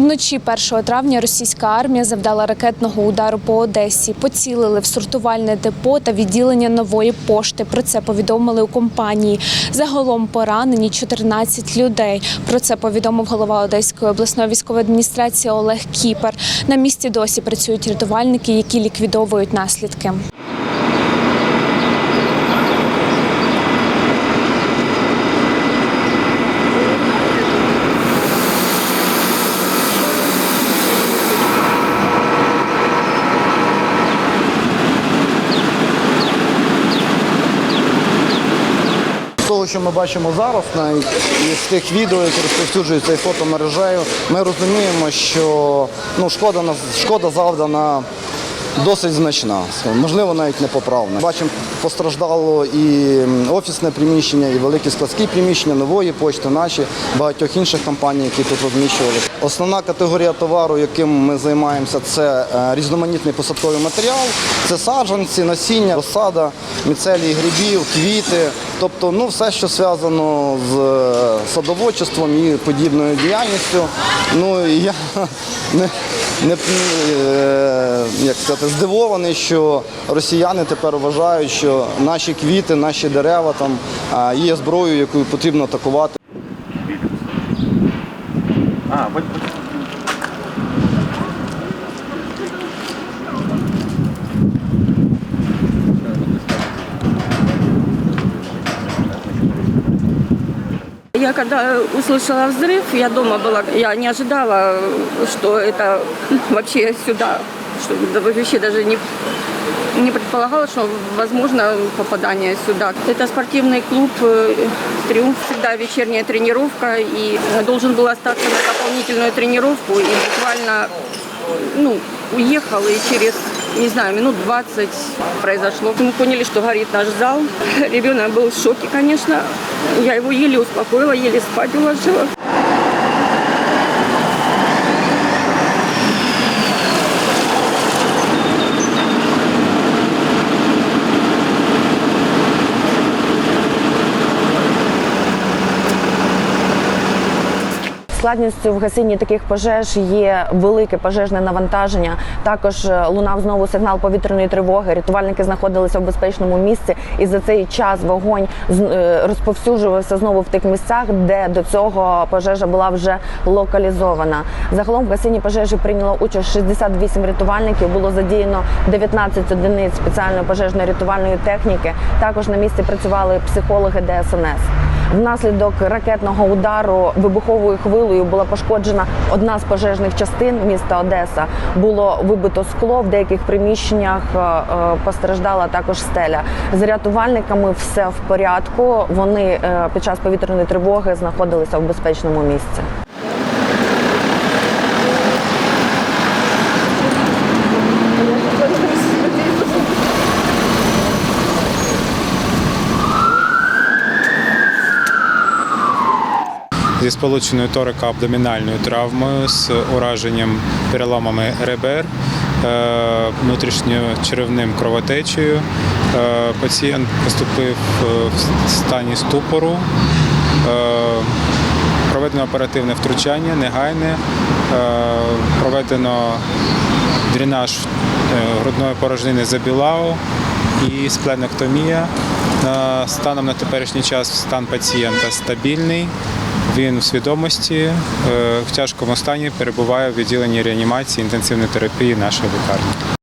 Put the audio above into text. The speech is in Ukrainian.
Вночі 1 травня російська армія завдала ракетного удару по Одесі. Поцілили в сортувальне депо та відділення нової пошти. Про це повідомили у компанії. Загалом поранені 14 людей. Про це повідомив голова Одеської обласної військової адміністрації Олег Кіпер. На місці досі працюють рятувальники, які ліквідовують наслідки. Того, що ми бачимо зараз, навіть із тих відео, які розповсюджуються і фотомережею, ми розуміємо, що ну, шкода, шкода завдана досить значна, можливо, навіть непоправна. Бачимо, постраждало і офісне приміщення, і великі складські приміщення нової почти, наші, багатьох інших компаній, які тут розміщували. Основна категорія товару, яким ми займаємося, це е, різноманітний посадковий матеріал, це саджанці, насіння, розсада, міцелії грибів, квіти. Тобто, ну все, що зв'язано з е, садоводчеством і подібною діяльністю. Ну і я не, не е, як сказати, здивований, що росіяни тепер вважають, що наші квіти, наші дерева там а, є зброєю, якою потрібно атакувати. А, вот, Я когда услышала взрыв, я дома была, я не ожидала, что это вообще сюда, что вообще даже не, не предполагала, что возможно попадание сюда. Это спортивный клуб э, «Триумф», всегда вечерняя тренировка, и должен был остаться на дополнительную тренировку, и буквально ну, уехал, и через, не знаю, минут 20 произошло. Мы поняли, что горит наш зал. Ребенок был в шоке, конечно. Я его еле успокоила, еле спать уложила. Складністю в гасінні таких пожеж є велике пожежне навантаження. Також е, лунав знову сигнал повітряної тривоги. Рятувальники знаходилися в безпечному місці, і за цей час вогонь е, розповсюджувався знову в тих місцях, де до цього пожежа була вже локалізована. Загалом в гасінні пожежі прийняло участь 68 рятувальників. Було задіяно 19 одиниць спеціальної пожежної рятувальної техніки. Також на місці працювали психологи ДСНС. Внаслідок ракетного удару вибуховою хвилою була пошкоджена одна з пожежних частин міста Одеса. Було вибито скло в деяких приміщеннях. е, е, Постраждала також стеля. З рятувальниками все в порядку. Вони е, під час повітряної тривоги знаходилися в безпечному місці. Зі сполученою торико-абдомінальною травмою з ураженням переламами ребер, е, внутрішньочеревним кровотечею. Е, Пацієнт поступив е, в стані ступору. Проведено оперативне втручання, негайне. Проведено дренаж грудної порожнини забілау і спленектомія. Станом на теперішній час стан пацієнта стабільний. Він в свідомості е, в тяжкому стані перебуває в відділенні реанімації інтенсивної терапії нашої лікарні.